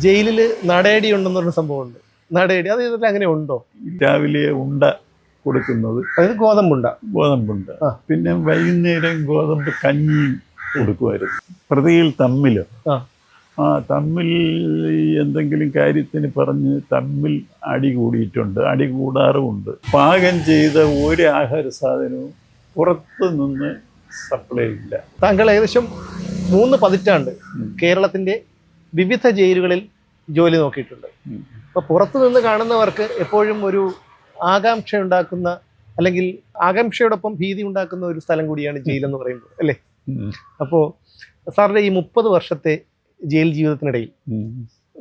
ജയിലിൽ നടേടി ഉണ്ടെന്നൊരു സംഭവമുണ്ട്. നടേടി അത് ഇതിൽ അങ്ങനെ ഉണ്ടോ? രാവിലെ ഉണ്ട കൊടുക്കുന്നത്. അതായത് ഗോതമ്പുണ്ട ഗോതമ്പുണ്ട് പിന്നെ വൈകുന്നേരം ഗോതമ്പ് കഞ്ഞിയും കൊടുക്കുമായിരുന്നു. പ്രതിയിൽ തമ്മിൽ. ആ. തമ്മിൽ എന്തെങ്കിലും കാര്യത്തിന് പറഞ്ഞ് തമ്മിൽ അടി കൂടിയിട്ടുണ്ട്. അടി കൂടാറുമുണ്ട്. പാകം ചെയ്ത ഒരു ആഹാര സാധനവും പുറത്തു നിന്ന് സപ്ലൈ ഇല്ല. താങ്കൾ ഏകദേശം മൂന്ന് പതിറ്റാണ്ട് ഉം. വിവിധ ജയിലുകളിൽ ജോലി നോക്കിയിട്ടുണ്ട്. അപ്പോൾ അപ്പൊ പുറത്തു നിന്ന് കാണുന്നവർക്ക് എപ്പോഴും ഒരു ആകാംക്ഷ ഉണ്ടാക്കുന്ന അല്ലെങ്കിൽ ആകാംക്ഷയോടൊപ്പം ഭീതി ഉണ്ടാക്കുന്ന ഒരു സ്ഥലം കൂടിയാണ് ജയിൽ എന്ന് പറയുന്നത് അല്ലേ? അപ്പോ അപ്പോൾ സാറിന്റെ ഈ മുപ്പത് വർഷത്തെ ജയിൽ ജീവിതത്തിനിടയിൽ.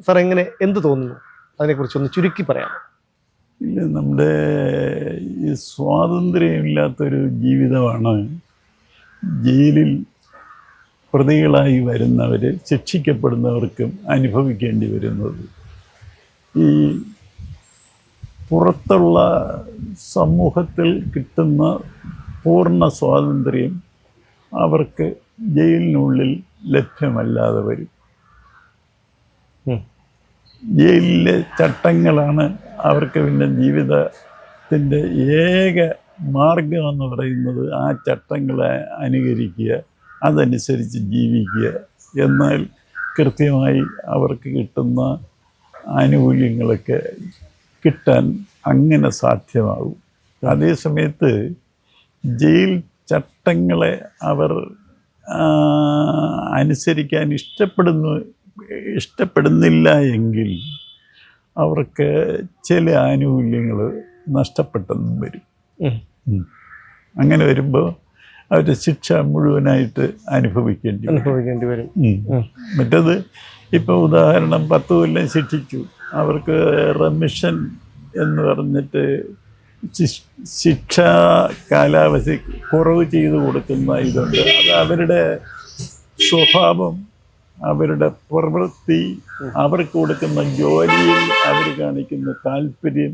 സാർ എങ്ങനെ എന്ത് തോന്നുന്നു? അതിനെക്കുറിച്ചൊന്ന് ചുരുക്കി പറയാം ഇല്ല നമ്മുടെ ഈ സ്വാതന്ത്ര്യമില്ലാത്തൊരു ജീവിതമാണ് ജയിലിൽ പ്രതികളായി വരുന്നവർ ശിക്ഷിക്കപ്പെടുന്നവർക്കും അനുഭവിക്കേണ്ടി വരുന്നത്. ഈ പുറത്തുള്ള സമൂഹത്തിൽ കിട്ടുന്ന പൂർണ സ്വാതന്ത്ര്യം അവർക്ക് ജയിലിനുള്ളിൽ ലഭ്യമല്ലാതെ വരും. ജയിലിലെ ചട്ടങ്ങളാണ് അവർക്ക് പിന്നെ ജീവിതത്തിന്റെ ഏക മാർഗം എന്ന് പറയുന്നത് ആ ചട്ടങ്ങളെ അനുകരിക്കുക. അതനുസരിച്ച് ജീവിക്കുക. എന്നാൽ കൃത്യമായി അവർക്ക് കിട്ടുന്ന ആനുകൂല്യങ്ങളൊക്കെ കിട്ടാൻ അങ്ങനെ സാധ്യമാകും. അതേസമയത്ത് ജയിൽ ചട്ടങ്ങളെ അവർ അനുസരിക്കാൻ ഇഷ്ടപ്പെടുന്നു ഇഷ്ടപ്പെടുന്നില്ല എങ്കിൽ അവർക്ക് ചില ആനുകൂല്യങ്ങൾ നഷ്ടപ്പെട്ടെന്നും വരും. അങ്ങനെ വരുമ്പോൾ അവർ ശിക്ഷ മുഴുവനായിട്ട് അനുഭവിക്കേണ്ടി വരും. അനുഭവിക്കേണ്ടി വരും. മറ്റത് ഇപ്പോൾ ഉദാഹരണം പത്ത് കൊല്ലം ശിക്ഷിച്ചു. അവർക്ക് റെമിഷൻ എന്ന് പറഞ്ഞിട്ട് ശിക്ഷാ കാലാവധി കുറവ് ചെയ്തു കൊടുക്കുന്ന ഇതുണ്ട്. അത് അവരുടെ സ്വഭാവം അവരുടെ പ്രവൃത്തി അവർക്ക് കൊടുക്കുന്ന ജോലിയിൽ അവർ കാണിക്കുന്ന താല്പര്യം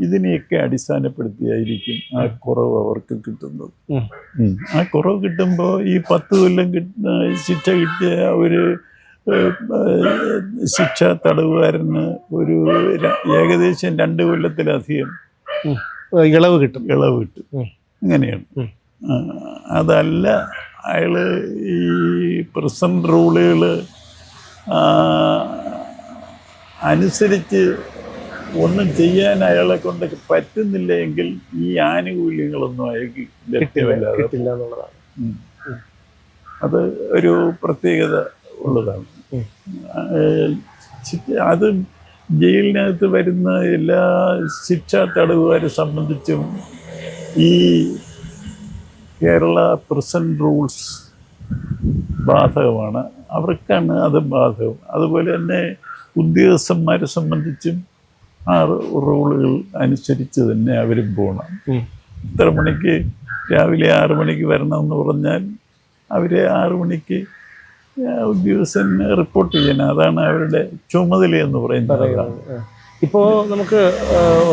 ഇതിനെയൊക്കെ അടിസ്ഥാനപ്പെടുത്തിയായിരിക്കും ആ കുറവ് അവർക്ക് കിട്ടുന്നത്. ആ കുറവ് കിട്ടുമ്പോൾ ഈ പത്ത് കൊല്ലം കിട്ടുന്ന ശിക്ഷ കിട്ടിയ ഒരു ശിക്ഷ തടവുകാരന് ഒരു ഏകദേശം രണ്ട് കൊല്ലത്തിലധികം ഇളവ് കിട്ടും. ഇളവ് കിട്ടും. അങ്ങനെയാണ്. അതല്ല അയാൾ ഈ പ്രസന്റ് റൂളുകൾ അനുസരിച്ച് ഒന്നും ചെയ്യാൻ അയാളെ കൊണ്ട് പറ്റുന്നില്ല എങ്കിൽ ഈ ആനുകൂല്യങ്ങളൊന്നും അയാൾക്ക് ലഭ്യമല്ലാതെ. അത് ഒരു പ്രത്യേകത ഉള്ളതാണ്. അത് ജയിലിനകത്ത് വരുന്ന എല്ലാ ശിക്ഷാ തടവുകാരെ സംബന്ധിച്ചും ഈ കേരള പ്രിസൺ റൂൾസ് ബാധകമാണ്. അവർക്കാണ് അത് ബാധകം. അതുപോലെ തന്നെ ഉദ്യോഗസ്ഥന്മാരെ സംബന്ധിച്ചും ആ റൂളുകൾ അനുസരിച്ച് തന്നെ അവർ പോകണം. ഇത്ര മണിക്ക് രാവിലെ ആറ് മണിക്ക് വരണമെന്ന് പറഞ്ഞാൽ അവരെ ആറ് മണിക്ക് ഉദ്യോഗസ്ഥന് ഉദ്യോഗസ്ഥൻ റിപ്പോർട്ട് ചെയ്യണം. അതാണ് അവരുടെ ചുമതല എന്ന് പറയുന്നത്. ഇപ്പോൾ ഇപ്പോ നമുക്ക്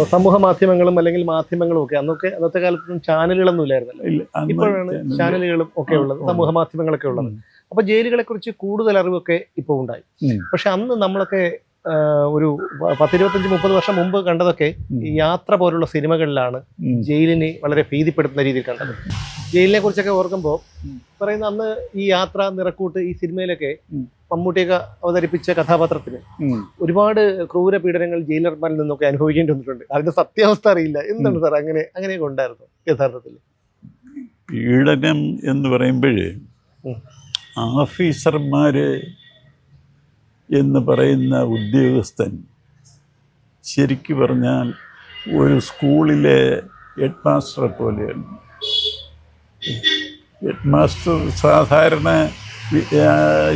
സമൂഹ മാധ്യമങ്ങളും അല്ലെങ്കിൽ മാധ്യമങ്ങളും ഒക്കെ അന്നൊക്കെ അന്നത്തെ കാലത്തൊന്നും ചാനലുകളൊന്നും ഇല്ലായിരുന്നല്ലോ. ഇപ്പോഴാണ് ചാനലുകളും ഒക്കെ ഉള്ളത്. സമൂഹ മാധ്യമങ്ങളൊക്കെ ഉള്ളത്. അപ്പൊ ജയിലുകളെ കുറിച്ച് കൂടുതൽ അറിവൊക്കെ ഇപ്പോൾ ഉണ്ടായി. പക്ഷെ അന്ന് നമ്മളൊക്കെ ഒരു പത്തിരുപത്തഞ്ച് മുപ്പത് വർഷം മുമ്പ് കണ്ടതൊക്കെ ഈ യാത്ര പോലുള്ള സിനിമകളിലാണ് ജയിലിനെ വളരെ ഭീതിപ്പെടുത്തുന്ന രീതിയിൽ കണ്ടത്. ജയിലിനെ കുറിച്ചൊക്കെ ഓർക്കുമ്പോൾ പറയുന്ന അന്ന് ഈ യാത്ര നിറക്കൂട്ട് ഈ സിനിമയിലൊക്കെ. മമ്മൂട്ടിയൊക്കെ അവതരിപ്പിച്ച കഥാപാത്രത്തിന് ഒരുപാട് ക്രൂര പീഡനങ്ങൾ ജയിലർമാരിൽ നിന്നൊക്കെ അനുഭവിക്കേണ്ടി വന്നിട്ടുണ്ട്. അതിന്റെ സത്യാവസ്ഥ അറിയില്ല. എന്താണ് സാർ അങ്ങനെ അങ്ങനെയൊക്കെ ഉണ്ടായിരുന്നു യഥാർത്ഥത്തിൽ. പീഡനം എന്ന് പറയുമ്പോഴേ ഉം. ഓഫീസർമാര് എന്ന് പറയുന്ന ഉദ്യോഗസ്ഥൻ ശരിക്കു പറഞ്ഞാൽ ഒരു സ്കൂളിലെ ഹെഡ് മാസ്റ്ററെ പോലെയാണ് ഹെഡ് മാസ്റ്റർ സാധാരണ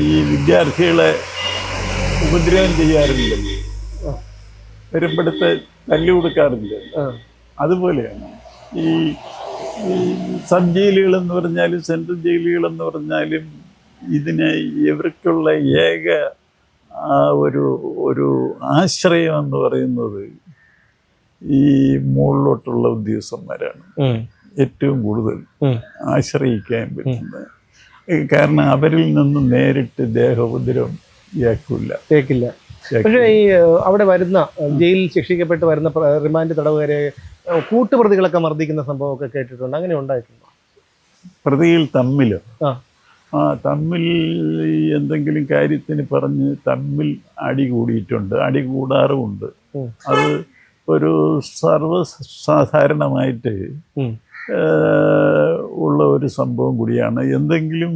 ഈ വിദ്യാർത്ഥികളെ ഉപദ്രവം ചെയ്യാറില്ല. വരുമ്പോഴത്തെ തല്ലി കൊടുക്കാറില്ല. അതുപോലെയാണ് ഈ സബ് ജയിലുകൾ എന്ന് പറഞ്ഞാലും സെൻട്രൽ ജയിലുകൾ എന്ന് പറഞ്ഞാലും ഇതിന് ഇവർക്കുള്ള ഏക ഒരു ഒരു ആശ്രയം എന്ന് പറയുന്നത് ഈ മുകളിലോട്ടുള്ള ഉദ്യോഗസ്ഥന്മാരാണ്. ഏറ്റവും കൂടുതൽ ആശ്രയിക്കാൻ പറ്റുന്നത്. കാരണം അവരിൽ നിന്ന് നേരിട്ട് ദേഹോപദ്രവം ഇയാക്കില്ല കേക്കില്ല പക്ഷേ ഈ അവിടെ വരുന്ന ജയിലിൽ ശിക്ഷിക്കപ്പെട്ട് വരുന്ന റിമാൻഡ് തടവുകാരെ കൂട്ടുപ്രതികളൊക്കെ മർദ്ദിക്കുന്ന സംഭവമൊക്കെ കേട്ടിട്ടുണ്ട്. അങ്ങനെ ഉണ്ടായിട്ടുണ്ടോ? പ്രതികൾ തമ്മിലോ ആ. തമ്മിൽ എന്തെങ്കിലും കാര്യത്തിന് പറഞ്ഞ് തമ്മിൽ അടി കൂടിയിട്ടുണ്ട് അടി കൂടാറുമുണ്ട്. അത് ഒരു സർവസാധാരണമായിട്ട്. ഉള്ള ഒരു സംഭവം കൂടിയാണ് എന്തെങ്കിലും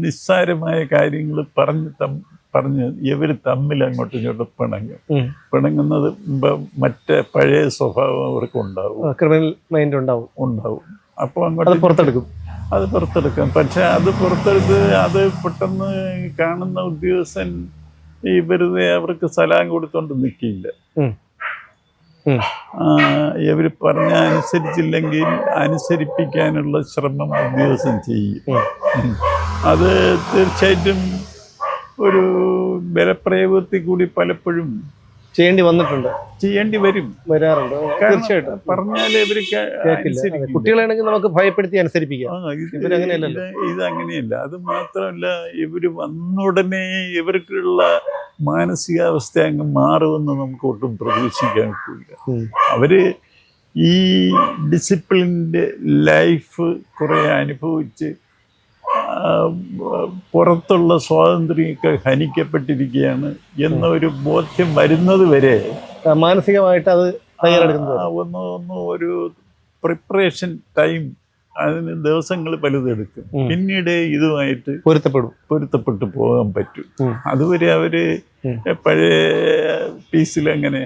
നിസ്സാരമായ കാര്യങ്ങൾ പറഞ്ഞ് തം പറഞ്ഞ് ഇവർ തമ്മിൽ അങ്ങോട്ടും ഇങ്ങോട്ടും പിണങ്ങും. പിണങ്ങുന്നത് മറ്റേ പഴയ സ്വഭാവം അവർക്ക് ഉണ്ടാവും ക്രിമിനൽ മൈൻഡ് ഉണ്ടാവും ഉണ്ടാവും അപ്പോൾ അങ്ങോട്ട് പുറത്തെടുക്കും അത് പുറത്തെടുക്കാം. പക്ഷെ അത് പുറത്തെടുത്ത് അത് പെട്ടെന്ന് കാണുന്ന ഉദ്യോഗസ്ഥൻ ഈ വെറുതെ അവർക്ക് സലാം കൊടുത്തോണ്ട് നിൽക്കില്ല. ഇവർ പറഞ്ഞ അനുസരിച്ചില്ലെങ്കിൽ അനുസരിപ്പിക്കാനുള്ള ശ്രമം ഉദ്യോഗസ്ഥൻ ചെയ്യും. അത് തീർച്ചയായിട്ടും ഒരു ബലപ്രയോഗത്തിൽ കൂടി പലപ്പോഴും ചെയ്യേണ്ടി വന്നിട്ടുണ്ട്. ചെയ്യേണ്ടി വരും. വരാറുണ്ട്. തീർച്ചയായിട്ടും. പറഞ്ഞാൽ ഇവർക്ക് കേൾക്കില്ല. അതെ. കുട്ടികളാണെങ്കിൽ നമുക്ക് ഭയപ്പെടുത്തി അനുസരിപ്പിക്കാം. ഇത് ഇവരങ്ങനെയല്ലല്ലോ. ഇതങ്ങനെയല്ല. അത് മാത്രമല്ല ഇവർ വന്നുടനെ ഇവർക്കുള്ള മാനസികാവസ്ഥ അങ്ങ് മാറുമെന്ന് നമുക്ക് ഒട്ടും പ്രതീക്ഷിക്കാൻ പറ്റില്ല. അവർ ഈ ഡിസിപ്ലിന്റെ ലൈഫ് കുറെ അനുഭവിച്ച് പുറത്തുള്ള സ്വാതന്ത്ര്യമൊക്കെ ഹനിക്കപ്പെട്ടിരിക്കുകയാണ് എന്നൊരു ബോധ്യം വരുന്നത് വരെ മാനസികമായിട്ട് അത് തയ്യാറെടുക്കുന്നത് ഒന്ന് ഒന്ന് ഒരു പ്രിപ്പറേഷൻ ടൈം അതിന് ദിവസങ്ങൾ പലതെടുക്കും. പിന്നീട് ഇതുമായിട്ട് പൊരുത്തപ്പെടും. പൊരുത്തപ്പെട്ടു പോകാൻ പറ്റും. അതുവരെ അവർ പഴയ പീസിൽ അങ്ങനെ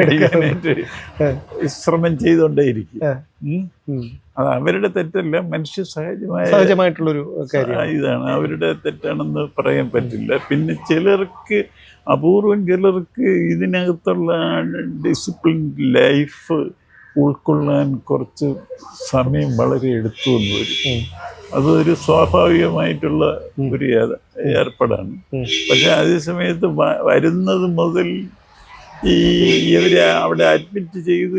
കഴിയാനായിട്ട് ശ്രമം ചെയ്തുകൊണ്ടേയിരിക്കും. അത് അവരുടെ തെറ്റല്ല മനുഷ്യ സഹജമായ സഹജമായിട്ടുള്ളൊരു ഇതാണ്. അവരുടെ തെറ്റാണെന്ന് പറയാൻ പറ്റില്ല. പിന്നെ ചിലർക്ക് അപൂർവം ചിലർക്ക് ഇതിനകത്തുള്ള ഡിസിപ്ലിൻ ലൈഫ് ഉൾക്കൊള്ളാൻ കുറച്ച് സമയം വളരെ എടുത്തു എന്ന് വരും. അതൊരു സ്വാഭാവികമായിട്ടുള്ള ഒരു ഏർപ്പാടാണ് പക്ഷെ അതേ സമയത്ത് വരുന്നത് മുതൽ ഈ ഇവരെ അവിടെ അഡ്മിറ്റ് ചെയ്ത്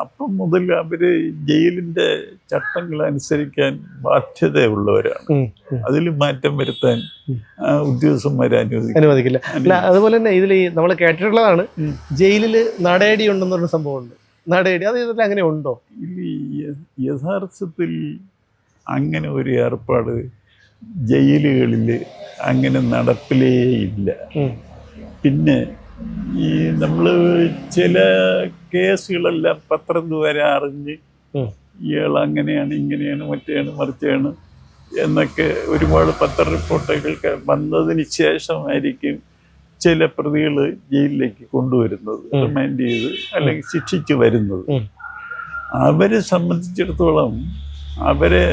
അപ്പം മുതൽ അവർ ജയിലിന്റെ ചട്ടങ്ങൾ അനുസരിക്കാൻ ബാധ്യതയുള്ളവരാണ്. അതിൽ മാറ്റം വരുത്താൻ. ഉദ്യോഗസ്ഥന്മാരെ അനുവദിക്കും അനുവദിക്കില്ല അതുപോലെ തന്നെ ഇതിൽ നമ്മൾ കേട്ടിട്ടുള്ളതാണ്. ജയിലിൽ നടേടി ഉണ്ടെന്നൊരു സംഭവമുണ്ട് നടയടി അത് ഇതിൽ അങ്ങനെ ഉണ്ടോ? യഥാർത്ഥത്തിൽ അങ്ങനെ ഒരു ഏർപ്പാട് ജയിലുകളിൽ അങ്ങനെ നടപ്പിലേ ഇല്ല. പിന്നെ ഈ നമ്മൾ ചില കേസുകളെല്ലാം പത്രം ദ്വാര അറിഞ്ഞ് ഇയാൾ അങ്ങനെയാണ് ഇങ്ങനെയാണ് മറ്റേയാണ് മറിച്ചാണ് എന്നൊക്കെ ഒരുപാട് പത്ര റിപ്പോർട്ടുകൾക്ക് വന്നതിന് ശേഷമായിരിക്കും ചില പ്രതികൾ ജയിലിലേക്ക് കൊണ്ടുവരുന്നത് റിമൈൻഡ് ചെയ്ത് അല്ലെങ്കിൽ ശിക്ഷിച്ച് വരുന്നത്. അവരെ സംബന്ധിച്ചിടത്തോളം അവരെ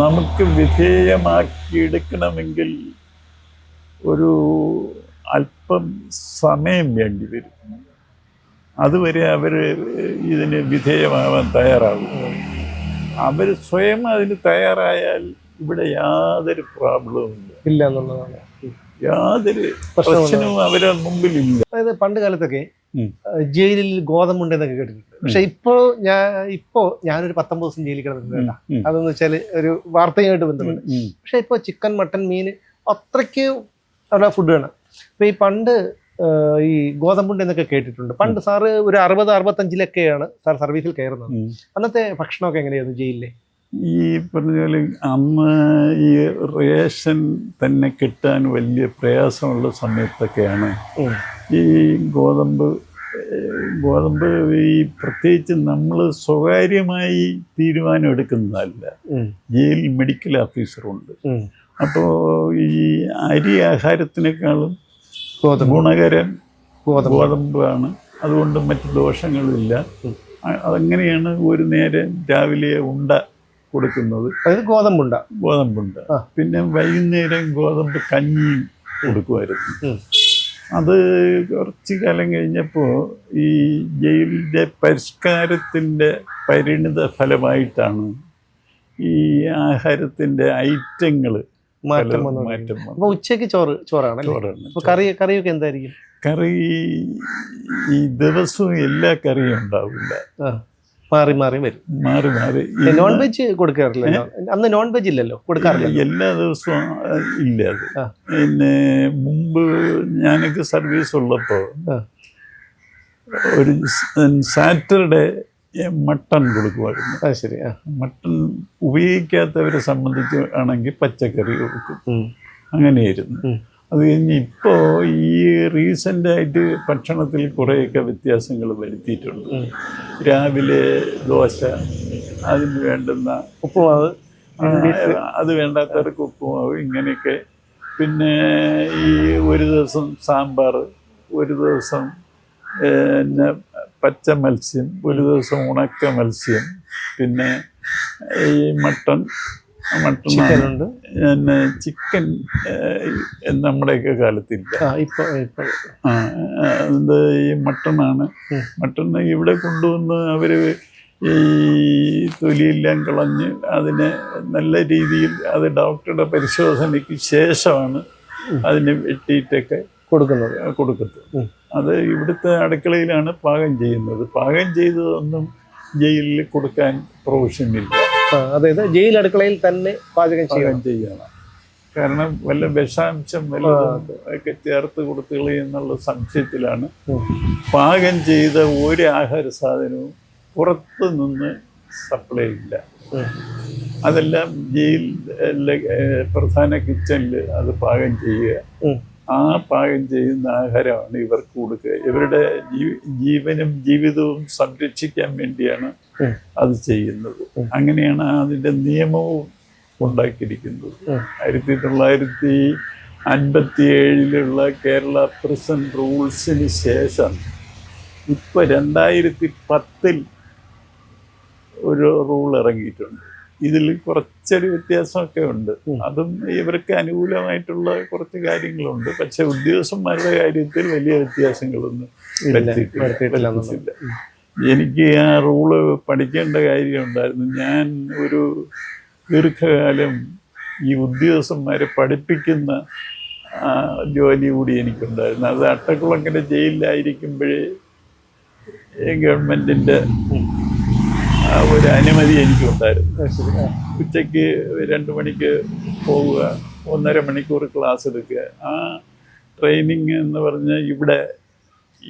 നമുക്ക് വിധേയമാക്കിയെടുക്കണമെങ്കിൽ ഒരു അല്പം സമയം വേണ്ടി വരും. അതുവരെ അവർ ഇതിന് വിധേയമാവാൻ തയ്യാറാകും. അവർ സ്വയം അതിന് തയ്യാറായാൽ ഇവിടെ യാതൊരു പ്രോബ്ലവും ഇല്ല എന്നുള്ളതാണ്. യാതൊരു. പ്രശ്നവും അവരുടെ മുമ്പിലില്ല. അതായത് പണ്ട് കാലത്തൊക്കെ ജയിലിൽ ഗോതമ്പ് ജയിലിൽ ഗോതമ്പുണ്ടെന്നൊക്കെ കേട്ടിട്ടുണ്ട് പക്ഷെ ഇപ്പോ ഞാൻ ഇപ്പോ ഞാനൊരു പത്തൊമ്പത് ദിവസം ജയിലിൽ കിടന്നിട്ടുണ്ട്. അതെന്ന് വെച്ചാൽ ഒരു വാർത്തയുമായിട്ട് ബന്ധപ്പെട്ട്. പക്ഷെ ഇപ്പൊ ചിക്കൻ മട്ടൻ മീൻ അത്രയ്ക്ക് അവിടെ ഫുഡ് വേണം. അപ്പൊ ഈ പണ്ട് ഈ ഗോതമ്പുണ്ട് എന്നൊക്കെ കേട്ടിട്ടുണ്ട്. പണ്ട് സാറ് ഒരു അറുപത് അറുപത്തഞ്ചിലൊക്കെയാണ് സാർ സർവീസിൽ കയറുന്നത്. അന്നത്തെ ഭക്ഷണമൊക്കെ എങ്ങനെയായിരുന്നു ജയിലിലെ? ഈ പറഞ്ഞ പോലെ അന്ന് ഈ റേഷൻ തന്നെ കിട്ടാൻ വലിയ പ്രയാസമുള്ള സമയത്തൊക്കെയാണ് ഈ ഗോതമ്പ് ഗോതമ്പ് ഈ പ്രത്യേകിച്ച് നമ്മൾ സ്വകാര്യമായി തീരുമാനം എടുക്കുന്നതല്ല. Jail medical ഓഫീസറുണ്ട്. അപ്പോൾ ഈ അരി ആഹാരത്തിനേക്കാളും ഗുണകരം ഗോതമ്പാണ്. അതുകൊണ്ട് മറ്റ് ദോഷങ്ങളില്ല. അതങ്ങനെയാണ് ഒരു നേരം രാവിലെ ഉണ്ട കൊടുക്കുന്നത്. അതായത് ഗോതമ്പുണ്ട. ഗോതമ്പുണ്ട്. പിന്നെ വൈകുന്നേരം ഗോതമ്പ് കഞ്ഞിയും കൊടുക്കുമായിരുന്നു. അത് കുറച്ച് കാലം കഴിഞ്ഞപ്പോൾ ഈ ജയിലിന്റെ പരിഷ്കാരത്തിന്റെ പരിണിത ഫലമായിട്ടാണ് ഈ ആഹാരത്തിന്റെ ഐറ്റങ്ങൾ മാറ്റം മാറ്റം അപ്പോൾ ഉച്ചയ്ക്ക് ചോറ് ചോറാണ്. അപ്പൊ കറി കറിയൊക്കെ എന്തായിരിക്കും? കറി ഈ ദിവസവും എല്ലാ കറിയും ഉണ്ടാവില്ല. മാറി മാറി വരും. മാറി മാറി. നോൺ വെജ് കൊടുക്കാറില്ല? അന്ന് നോൺ വെജ് ഇല്ലല്ലോ കൊടുക്കാറില്ല എല്ലാ ദിവസവും ഇല്ല അത്. പിന്നെ മുമ്പ് ഞാനൊക്കെ സർവീസ് ഉള്ളപ്പോൾ ഒരു സാറ്റർഡേ മട്ടൺ കൊടുക്കുമായിരുന്നു. അത് ശരി മട്ടൺ ഉപയോഗിക്കാത്തവരെ സംബന്ധിച്ച് ആണെങ്കിൽ പച്ചക്കറി കൊടുക്കും. അങ്ങനെയായിരുന്നു. അത് കഴിഞ്ഞ് ഇപ്പോൾ ഈ റീസെന്റായിട്ട് ഭക്ഷണത്തിൽ കുറേയൊക്കെ വ്യത്യാസങ്ങൾ വരുത്തിയിട്ടുണ്ട്. രാവിലെ ദോശ അതിന് വേണ്ടുന്ന ഉപ്പുമാവ് അത് വേണ്ടാത്തവർക്ക് ഉപ്പുമാവ് ഇങ്ങനെയൊക്കെ. പിന്നെ ഈ ഒരു ദിവസം സാമ്പാർ ഒരു ദിവസം പിന്നെ പച്ച മത്സ്യം ഒരു ദിവസം ഉണക്ക മത്സ്യം പിന്നെ ഈ മട്ടൺ മട്ടൺ പിന്നെ ചിക്കൻ നമ്മുടെയൊക്കെ കാലത്തില്ല. അത് ഈ മട്ടണാണ്. മട്ടൺ ഇവിടെ കൊണ്ടുവന്ന് അവർ ഈ തൊലിയെല്ലാം കളഞ്ഞ് അതിനെ നല്ല രീതിയിൽ അത് ഡോക്ടറുടെ പരിശോധനയ്ക്ക് ശേഷമാണ് അതിനെ വെട്ടിയിട്ടൊക്കെ കൊടുക്കുന്നത്. കൊടുക്കുന്നത്. അത് ഇവിടുത്തെ അടുക്കളയിലാണ് പാകം ചെയ്യുന്നത്. പാകം ചെയ്തതൊന്നും ജയിലിൽ കൊടുക്കാൻ പ്രൊവിഷനില്ല ആ, അതായത് ജയിൽ അടുക്കളയിൽ തന്നെ പാചകം ചെയ്യാൻ ചെയ്യണം. കാരണം വല്ല വിഷാംശം വല്ല ഒക്കെ ചേർത്ത് കൊടുത്തുകളി എന്നുള്ള സംശയത്തിലാണ് പാകം ചെയ്ത ഒരു ആഹാര സാധനവും പുറത്ത് നിന്ന് സപ്ലൈ ഇല്ല. അതെല്ലാം ജയിൽ പ്രധാന കിച്ചണിൽ അത് പാകം ചെയ്യുക. ആ. പാകം ചെയ്യുന്ന ആഹാരമാണ് ഇവർക്ക് കൊടുക്കുക. ഇവരുടെ ജീവനും ജീവിതവും സംരക്ഷിക്കാൻ വേണ്ടിയാണ്. അത് ചെയ്യുന്നത്. അങ്ങനെയാണ് അതിന്റെ നിയമവും ഉണ്ടാക്കിയിരിക്കുന്നത്. ആയിരത്തി തൊള്ളായിരത്തി അൻപത്തി ഏഴിലുള്ള കേരള പ്രിസൺ റൂൾസിന് ശേഷം ഇപ്പൊ രണ്ടായിരത്തി പത്തിൽ ഒരു റൂൾ ഇറങ്ങിയിട്ടുണ്ട്. ഇതിൽ കുറച്ചൊരു വ്യത്യാസമൊക്കെ ഉണ്ട്. അതും ഇവർക്ക് അനുകൂലമായിട്ടുള്ള കുറച്ച് കാര്യങ്ങളുണ്ട്. പക്ഷെ ഉദ്യോഗസ്ഥന്മാരുടെ കാര്യത്തിൽ വലിയ വ്യത്യാസങ്ങളൊന്നും വരുത്തിയിട്ടില്ല. എനിക്ക് ആ റൂൾ പഠിക്കേണ്ട കാര്യമുണ്ടായിരുന്നു ഞാൻ ഒരു ദീർഘകാലം ഈ ഉദ്യോഗസ്ഥന്മാരെ പഠിപ്പിക്കുന്ന ആ, ജോലി കൂടി എനിക്കുണ്ടായിരുന്നു. അത് അട്ടക്കുളങ്ങര ജയിലിലായിരിക്കുമ്പോഴേ ഗവൺമെന്റിന്റെ ഒരു അനുമതി എനിക്കുണ്ടായിരുന്നു. ഉച്ചയ്ക്ക് രണ്ട് മണിക്ക് പോവുക ഒന്നര മണിക്കൂർ ക്ലാസ് എടുക്കുക. ആ ട്രെയിനിങ് എന്ന് പറഞ്ഞാൽ ഇവിടെ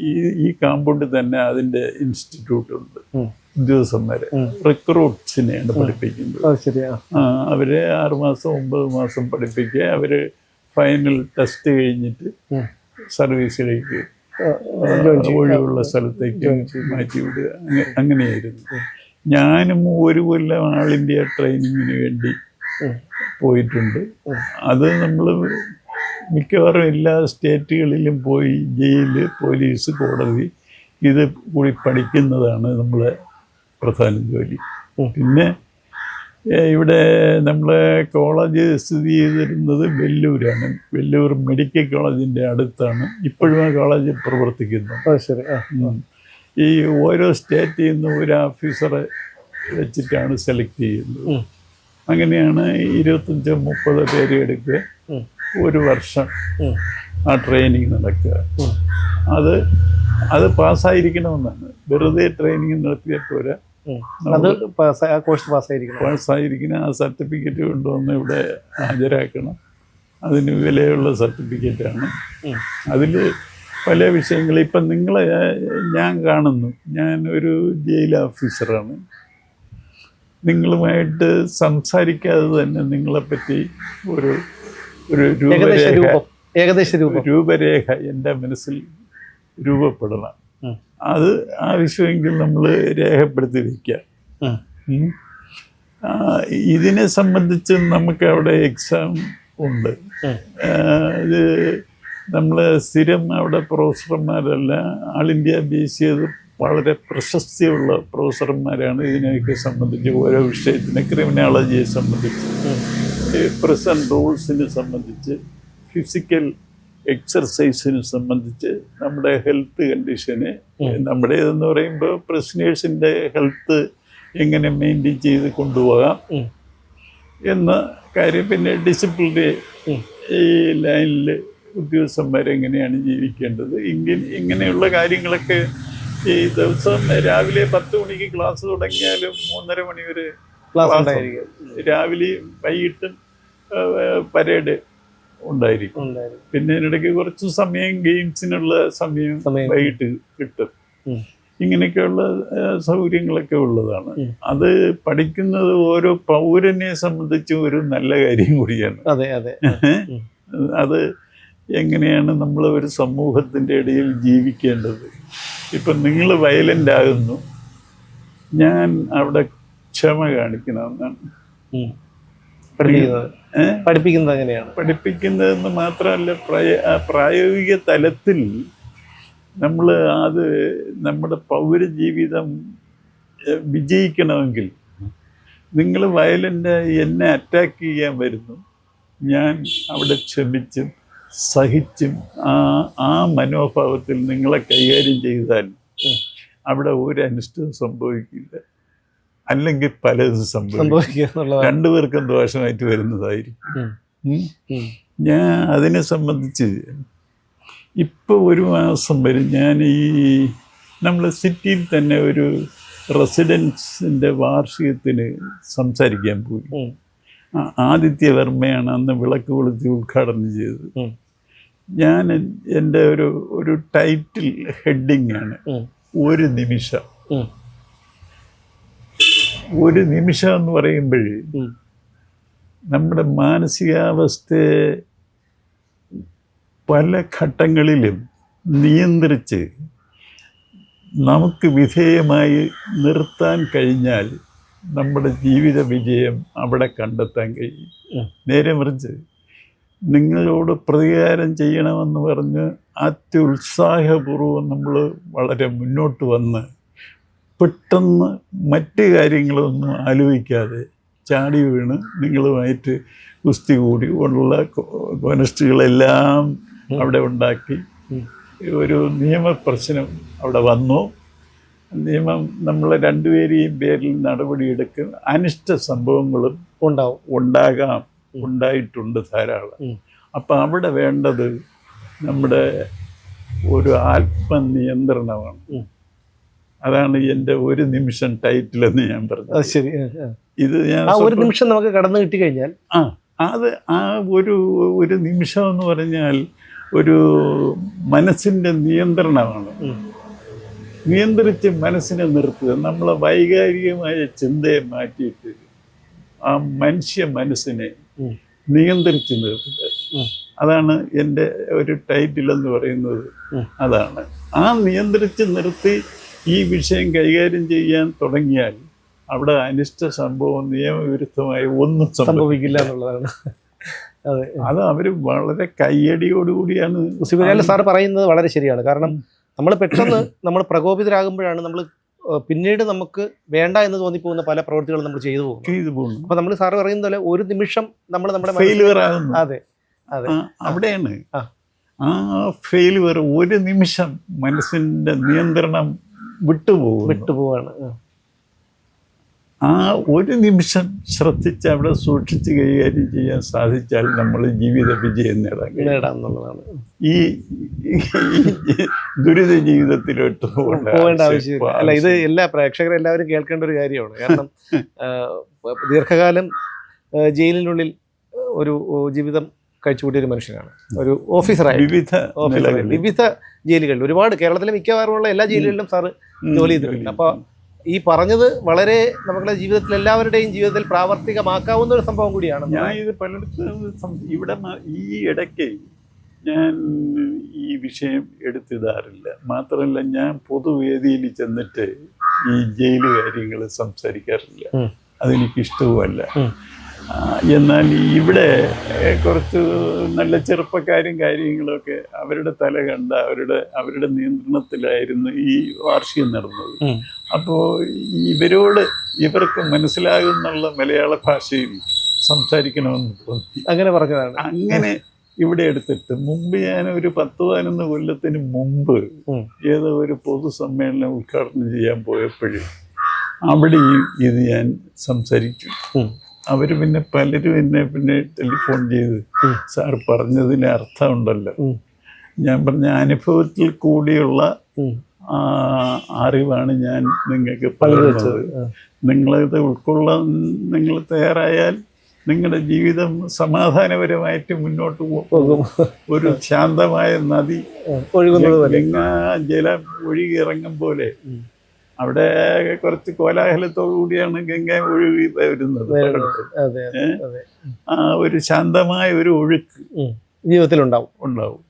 ഈ ഈ കാമ്പൗണ്ടിൽ തന്നെ അതിന്റെ ഇൻസ്റ്റിറ്റ്യൂട്ട് ഉണ്ട്. ദിവസം വരെ. ഉം. റിക്രൂട്ട്സിനെയാണ് പഠിപ്പിക്കുന്നത്. അവരെ ആറുമാസം ഒമ്പത് മാസം പഠിപ്പിക്കുക. അവർ ഫൈനൽ ടെസ്റ്റ് കഴിഞ്ഞിട്ട്. സർവീസിലേക്ക്. ഒഴിവുള്ള സ്ഥലത്തേക്ക് മാറ്റി വിടുക. അങ്ങനെയായിരുന്നു. ഞാനും ഒരു കൊല്ലം ആൾ ഇന്ത്യ ട്രെയിനിങ്ങിന് വേണ്ടി പോയിട്ടുണ്ട്. അത് നമ്മൾ മിക്കവാറും എല്ലാ സ്റ്റേറ്റുകളിലും പോയി ജയിൽ പോലീസ് കോടതി ഇത് കൂടി പഠിക്കുന്നതാണ് നമ്മളെ പ്രധാന ജോലി. പിന്നെ ഇവിടെ നമ്മളെ കോളേജ് സ്ഥിതി ചെയ്തിരുന്നത് വെല്ലൂരാണ്. വെല്ലൂർ മെഡിക്കൽ കോളേജിന്റെ അടുത്താണ്. ഇപ്പോഴും ആ കോളേജ് പ്രവർത്തിക്കുന്നു. ശരി. ഈ ഓരോ സ്റ്റേറ്റിൽ നിന്ന് ഒരു ഓഫീസറെ വെച്ചിട്ടാണ് സെലക്ട് ചെയ്യുന്നത്. അങ്ങനെയാണ് ഇരുപത്തഞ്ചോ മുപ്പതോ പേര് എടുക്കുക. ഒരു വർഷം ആ ട്രെയിനിങ് നടക്കുക. അത് അത് പാസ്സായിരിക്കണമെന്നാണ്. വെറുതെ ട്രെയിനിങ് നടത്തിയാൽ പോരാ. അത് കോഴ്സ് പാസ്സായിരിക്കണം. ആ സർട്ടിഫിക്കറ്റ് കൊണ്ടുവന്ന് ഇവിടെ ഹാജരാക്കണം. അതിന് വിലയുള്ള സർട്ടിഫിക്കറ്റാണ്. അതിൽ പല വിഷയങ്ങൾ ഇപ്പം നിങ്ങളെ ഞാൻ കാണുന്നു. ഞാൻ ഒരു ജയിൽ ഓഫീസറാണ് നിങ്ങളുമായിട്ട് സംസാരിക്കാതെ തന്നെ നിങ്ങളെപ്പറ്റി ഒരു ഒരു ഏകദേശ രൂപം ഏകദേശ രൂപം. രൂപരേഖ എന്റെ മനസ്സിൽ രൂപപ്പെടണം. അത് ആവശ്യമെങ്കിൽ നമ്മൾ രേഖപ്പെടുത്തി വയ്ക്കുക ഇതിനെ സംബന്ധിച്ച് നമുക്ക് അവിടെ എക്സാം ഉണ്ട്. ഇത് നമ്മൾ സ്ഥിരം അവിടെ പ്രൊഫസർമാരല്ല ആൾ ഇന്ത്യ ബേസ് ചെയ്ത് വളരെ പ്രശസ്തിയുള്ള പ്രൊഫസർമാരാണ്. ഇതിനെയൊക്കെ സംബന്ധിച്ച് ഓരോ വിഷയത്തിന് ക്രിമിനോളജിയെ സംബന്ധിച്ച്. ഉം. പ്രസന്റ് റൂൾസിനെ സംബന്ധിച്ച് ഫിസിക്കൽ എക്സർസൈസിനെ സംബന്ധിച്ച് നമ്മുടെ ഹെൽത്ത് കണ്ടീഷന്. നമ്മുടെ എന്ന് പറയുമ്പോൾ പ്രസിനേഴ്സിന്റെ ഹെൽത്ത് എങ്ങനെ മെയിന്റെയിൻ ചെയ്ത് കൊണ്ടുപോകാം എന്ന കാര്യം പിന്നെ ഡിസിപ്ലിന്റെ ഈ ലൈനിൽ ഉദ്യോഗസ്ഥന്മാരെങ്ങനെയാണ് ജീവിക്കേണ്ടത് ഇങ്ങനെ ഇങ്ങനെയുള്ള കാര്യങ്ങളൊക്കെ ഈ ദിവസം രാവിലെ പത്ത് മണിക്ക് ക്ലാസ് തുടങ്ങിയാലും മൂന്നര മണി വരെ ക്ലാസ് രാവിലെയും വൈകിട്ടും പരേഡ് ഉണ്ടായിരിക്കും. പിന്നെ ഇതിനിടയ്ക്ക് കുറച്ച് സമയം ഗെയിംസിനുള്ള സമയം. വൈകിട്ട് കിട്ടും. ഇങ്ങനെയൊക്കെയുള്ള സൗകര്യങ്ങളൊക്കെ ഉള്ളതാണ്. അത് പഠിക്കുന്നത് ഓരോ പൗരനെ സംബന്ധിച്ച് ഒരു നല്ല കാര്യം കൂടിയാണ്. അതെ അതെ. അത് എങ്ങനെയാണ് നമ്മൾ ഒരു സമൂഹത്തിന്റെ ഇടയിൽ ജീവിക്കേണ്ടത്? ഇപ്പം നിങ്ങൾ വയലന്റ് ആകുന്നു. ഞാൻ അവിടെ ക്ഷമ കാണിക്കണമെന്നാണ്. ഉം. പഠിപ്പിക്കുന്നത് എങ്ങനെയാണ്? അങ്ങനെയാണ് പഠിപ്പിക്കുന്നതെന്ന് മാത്രമല്ല പ്രായ പ്രായോഗിക തലത്തിൽ നമ്മൾ അത് നമ്മുടെ പൗരജീവിതം ജീവിതം വിജയിക്കണമെങ്കിൽ നിങ്ങൾ വയലന്റ് എന്നെ അറ്റാക്ക് ചെയ്യാൻ വരുന്നു. ഞാൻ അവിടെ ക്ഷമിച്ചും സഹിച്ചും ആ ആ മനോഭാവത്തിൽ നിങ്ങളെ കൈകാര്യം ചെയ്താൽ അവിടെ ഒരു അനിഷ്ടവും സംഭവിക്കില്ല. അല്ലെങ്കിൽ പലതും സംഭവിക്കും. രണ്ടുപേർക്കും ദോഷമായിട്ട് വരുന്നതായിരിക്കും. ഞാൻ അതിനെ സംബന്ധിച്ച് ഇപ്പോൾ ഒരു മാസം വരും ഞാൻ ഈ നമ്മൾ സിറ്റിയിൽ തന്നെ ഒരു റെസിഡൻസിന്റെ വാർഷികത്തിന് സംസാരിക്കാൻ പോയി. ആദിത്യ വർമ്മയാണ് ആദിത്യവർമ്മയാണ് അന്ന് വിളക്ക് കൊളുത്തി ഉദ്ഘാടനം ചെയ്തത്. ഞാൻ എന്റെ ഒരു ഒരു ടൈറ്റിൽ ഹെഡിങ് ആണ് ഒരു നിമിഷം. ഒരു നിമിഷം എന്ന് പറയുമ്പോൾ നമ്മുടെ മാനസികാവസ്ഥയെ പല ഘട്ടങ്ങളിലും നിയന്ത്രിച്ച് നമുക്ക് വിധേയമായി നിർത്താൻ കഴിഞ്ഞാൽ നമ്മുടെ ജീവിത വിജയം അവിടെ കണ്ടെത്താൻ കഴിയും. നേരെ മറിച്ച് നിങ്ങളോട് പ്രതികാരം ചെയ്യണമെന്ന് പറഞ്ഞ് അത്യുത്സാഹപൂർവം നമ്മൾ വളരെ മുന്നോട്ട് വന്ന് പെട്ടെന്ന് മറ്റ് കാര്യങ്ങളൊന്നും ആലോചിക്കാതെ ചാടി വീണ് നിങ്ങളുമായിട്ട് കുസ്തി കൂടി ഉള്ള കോനസ്റ്റുകളെല്ലാം അവിടെ ഉണ്ടാക്കി. ഒരു നിയമപ്രശ്നം അവിടെ വന്നു. നിയമം നമ്മൾ രണ്ടുപേരെയും പേരിൽ നടപടിയെടുക്കും അനിഷ്ട സംഭവങ്ങളും ഉണ്ടാവും. ഉണ്ടാകാം ഉണ്ടായിട്ടുണ്ട് ധാരാളം. അപ്പം അവിടെ വേണ്ടത് നമ്മുടെ ഒരു ആത്മനിയന്ത്രണമാണ്. അതാണ് എന്റെ ഒരു നിമിഷം ടൈറ്റിൽ എന്ന് ഞാൻ പറഞ്ഞത്. ശരി. ഇത് ഞാൻ ആ ഒരു നിമിഷം നമുക്ക് കടന്നു കിട്ടി കഴിഞ്ഞാൽ ആ അത് ആ ഒരു ഒരു നിമിഷം എന്ന് പറഞ്ഞാൽ ഒരു മനസ്സിന്റെ നിയന്ത്രണമാണ്. നിയന്ത്രിച്ച് മനസ്സിനെ നിർത്തുക. നമ്മളെ വൈകാരികമായ ചിന്തയെ മാറ്റിയിട്ട് ആ മനുഷ്യ മനസ്സിനെ. നിയന്ത്രിച്ച് നിർത്തുക. അതാണ് എന്റെ ഒരു ടൈറ്റിൽ എന്ന് പറയുന്നത്. അതാണ്. ആ നിയന്ത്രിച്ച് നിർത്തി ഈ വിഷയം കൈകാര്യം ചെയ്യാൻ തുടങ്ങിയാൽ അവിടെ അനിഷ്ട സംഭവം നിയമവിരുദ്ധമായി ഒന്നും സംഭവിക്കും സംഭവിക്കില്ല എന്നുള്ളതാണ്. അതെ. അവർ വളരെ കയ്യടിയോടുകൂടിയാണ് മുസിബിലാൽ സാർ പറയുന്നത് വളരെ ശരിയാണ്. കാരണം നമ്മൾ പെട്ടെന്ന് നമ്മൾ പ്രകോപിതരാകുമ്പോഴാണ് നമ്മൾ പിന്നീട് നമുക്ക് വേണ്ട എന്ന് തോന്നിപ്പോകുന്ന പല പ്രവൃത്തികളും നമ്മൾ ചെയ്തു പോകും ചെയ്തു പോകുന്നു. അപ്പൊ നമ്മൾ സാറ് പറയുന്ന പോലെ ഒരു നിമിഷം നമ്മൾ നമ്മുടെ ഫെയിലുവർ ആകുന്നു. അതെ അതെ. അവിടെയാണ്. ആ. ആ ഫെയിലുവർ ഒരു നിമിഷം മനസ്സിന്റെ നിയന്ത്രണം വിട്ടുപോകുന്നു. വിട്ടുപോവാണ്. ആ. ഒരു നിമിഷം ശ്രദ്ധിച്ച് അവിടെ സൂക്ഷിച്ച് കൈകാര്യം ചെയ്യാൻ സാധിച്ചാൽ നമ്മൾ ജീവിത വിജയം നേടാൻ. നേടാം എന്നുള്ളതാണ്. ഈ ദുരിത ജീവിതത്തിലോട്ട് പോകേണ്ട ആവശ്യം- ആവശ്യമില്ല അല്ല ഇത് എല്ലാ പ്രേക്ഷകരും എല്ലാവരും കേൾക്കേണ്ട ഒരു കാര്യമാണ്. കാരണം ദീർഘകാലം ജയിലിനുള്ളിൽ ഒരു ജീവിതം കഴിച്ചുകൂട്ടിയ ഒരു മനുഷ്യനാണ്. ഒരു ഓഫീസറായി. വിവിധ ഓഫീസറായി. വിവിധ ജയിലുകളിൽ. ഒരുപാട് കേരളത്തിലെ മിക്കവാറുമുള്ള എല്ലാ ജയിലുകളിലും സാറ് ജോലി ചെയ്തിട്ടുണ്ട്. അപ്പോൾ ഈ പറഞ്ഞത് വളരെ നമ്മുടെ ജീവിതത്തിൽ എല്ലാവരുടെയും ജീവിതത്തിൽ പ്രാവർത്തികമാക്കാവുന്ന ഒരു സംഭവം കൂടിയാണ്. ഞാൻ ഇത് പലയിടത്തും ഇവിടെ ഈ ഇടയ്ക്ക് ഞാൻ ഈ വിഷയം എടുത്തിടാറില്ല. മാത്രമല്ല ഞാൻ പൊതുവേദിയിൽ ചെന്നിട്ട് ഈ ജയിൽ കാര്യങ്ങൾ സംസാരിക്കാറില്ല. ഉം. എന്നാൽ ഇവിടെ കുറച്ച് നല്ല ചെറുപ്പക്കാരും കാര്യങ്ങളൊക്കെ അവരുടെ തല കണ്ട അവരുടെ അവരുടെ നിയന്ത്രണത്തിലായിരുന്നു ഈ വാർഷികം നടന്നത്. അപ്പോൾ ഇവരോട് ഇവർക്ക് മനസ്സിലാകുന്നുള്ള മലയാള ഭാഷയിൽ സംസാരിക്കണമെന്ന് തോന്നി. അങ്ങനെ പറഞ്ഞതാണ്. അങ്ങനെ ഇവിടെ എടുത്തിട്ട് മുമ്പ് ഞാൻ ഒരു പത്ത് പതിനൊന്ന് കൊല്ലത്തിന് മുമ്പ്. ഏതോ ഒരു പൊതുസമ്മേളനം ഉദ്ഘാടനം ചെയ്യാൻ പോയപ്പോഴും അവിടെയും ഇത് ഞാൻ സംസാരിച്ചു. അവർ പിന്നെ പലരും എന്നെ പിന്നെ ടെലിഫോൺ ചെയ്ത്. സാർ പറഞ്ഞതിന് അർത്ഥമുണ്ടല്ലോ. ഞാൻ പറഞ്ഞ അനുഭവത്തിൽ കൂടിയുള്ള ആ അറിവാണ് ഞാൻ നിങ്ങൾക്ക് പറയുന്നത് നിങ്ങളിത് ഉൾക്കൊള്ളാൻ നിങ്ങൾ തയ്യാറായാൽ നിങ്ങളുടെ ജീവിതം സമാധാനപരമായിട്ട് മുന്നോട്ട് പോകും. ഒരു ശാന്തമായ നദി ഒഴുകുന്നത് ഗംഗാ ജലം ഒഴുകിയിറങ്ങും പോലെ. അവിടെ കുറച്ച് കോലാഹലത്തോടു കൂടിയാണ് ഗംഗ ഒഴുകി വരുന്നത്. ആ ഒരു ശാന്തമായ ഒരു ഒഴുക്ക് ജീവിതത്തിൽ ജീവിതത്തിലുണ്ടാവും. ഉണ്ടാവും.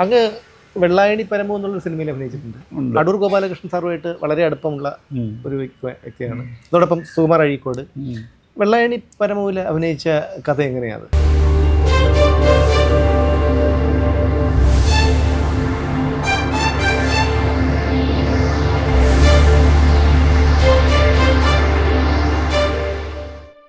അങ്ങ് വെള്ളായണി പരമു എന്നുള്ള സിനിമയിൽ അഭിനയിച്ചിട്ടുണ്ട്. അടൂർ ഗോപാലകൃഷ്ണൻ സാറുമായിട്ട് വളരെ അടുപ്പമുള്ള ഒരു വ്യക്തിയാണ്. അതോടൊപ്പം സുകുമാർ അഴീക്കോട്. വെള്ളായണി പരമുവിൽ അഭിനയിച്ച കഥ എങ്ങനെയാണ്?